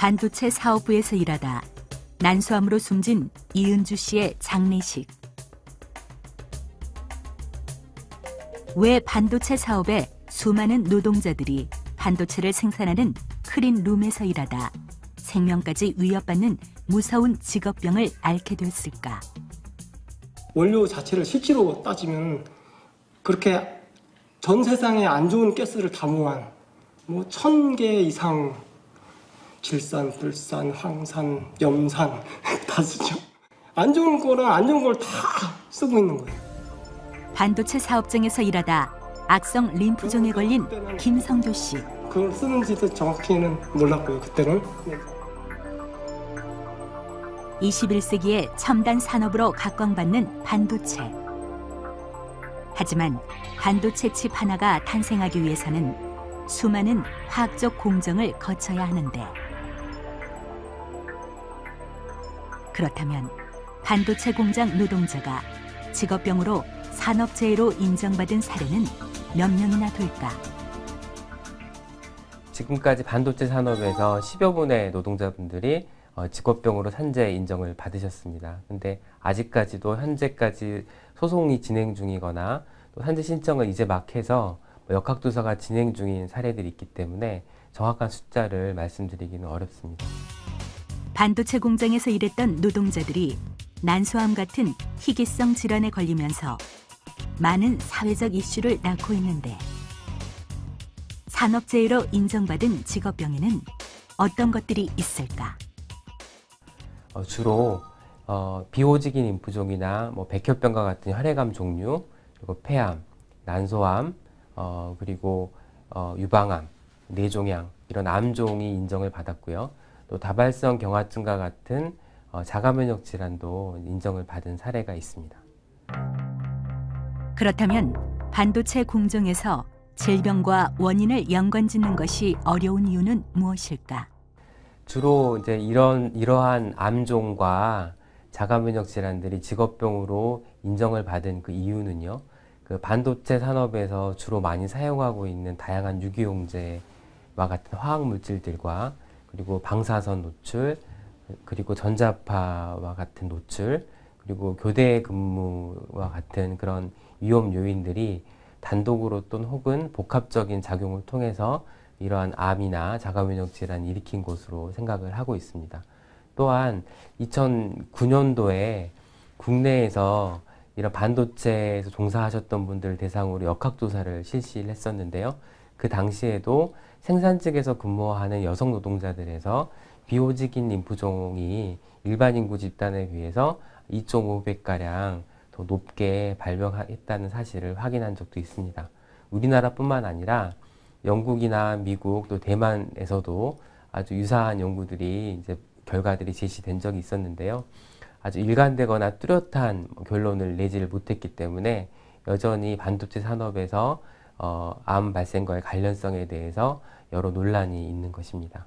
반도체 사업부에서 일하다 난소암으로 숨진 이은주 씨의 장례식. 왜 반도체 사업에 수많은 노동자들이 반도체를 생산하는 크린룸에서 일하다 생명까지 위협받는 무서운 직업병을 앓게 됐을까? 원료 자체를 실제로 따지면 그렇게 전 세상에 안 좋은 가스를 다 모한 뭐 천 개 이상 질산, 불산, 황산, 염산 다 쓰죠. 안 좋은 거랑 안 좋은 걸 다 쓰고 있는 거예요. 반도체 사업장에서 일하다 악성 림프종에 걸린 김성교 씨. 그걸 쓰는지도 정확히는 몰랐고요. 그때는. 네. 21세기의 첨단 산업으로 각광받는 반도체. 하지만 반도체 칩 하나가 탄생하기 위해서는 수많은 화학적 공정을 거쳐야 하는데 그렇다면 반도체 공장 노동자가 직업병으로 산업재해로 인정받은 사례는 몇 명이나 될까? 지금까지 반도체 산업에서 10여 분의 노동자분들이 어, 직업병으로 산재 인정을 받으셨습니다. 근데 아직까지도 현재까지 소송이 진행 중이거나 또 산재 신청을 이제 막 해서 뭐 역학조사가 진행 중인 사례들이 있기 때문에 정확한 숫자를 말씀드리기는 어렵습니다. 반도체 공장에서 일했던 노동자들이 난소암 같은 희귀성 질환에 걸리면서 많은 사회적 이슈를 낳고 있는데 산업재해로 인정받은 직업병에는 어떤 것들이 있을까? 어, 주로 어, 비호직인 인프종이나 뭐 백혈병과 같은 혈액암 종류, 그리고 폐암, 난소암, 어, 그리고 어, 유방암, 뇌종양 이런 암종이 인정을 받았고요. 또 다발성 경화증과 같은 어, 자가면역 질환도 인정을 받은 사례가 있습니다. 그렇다면 반도체 공정에서 질병과 원인을 연관짓는 것이 어려운 이유는 무엇일까? 주로 이제 이런 이러한 암종과 자가면역 질환들이 직업병으로 인정을 받은 그 이유는요. 그 반도체 산업에서 주로 많이 사용하고 있는 다양한 유기용제와 같은 화학 물질들과 그리고 방사선 노출, 그리고 전자파와 같은 노출, 그리고 교대 근무와 같은 그런 위험 요인들이 단독으로 또는 혹은 복합적인 작용을 통해서 이러한 암이나 자가면역 질환을 일으킨 것으로 생각을 하고 있습니다. 또한 2009년도에 국내에서 이런 반도체에서 종사하셨던 분들 대상으로 역학조사를 실시를 했었는데요. 그 당시에도 생산직에서 근무하는 여성 노동자들에서 비호직인 림프종이 일반 인구 집단에 비해서 2.5배가량 더 높게 발병했다는 사실을 확인한 적도 있습니다. 우리나라뿐만 아니라 영국이나 미국 또 대만에서도 아주 유사한 연구들이 이제 결과들이 제시된 적이 있었는데요. 아주 일관되거나 뚜렷한 결론을 내지를 못했기 때문에 여전히 반도체 산업에서 어, 암 발생과의 관련성에 대해서 여러 논란이 있는 것입니다.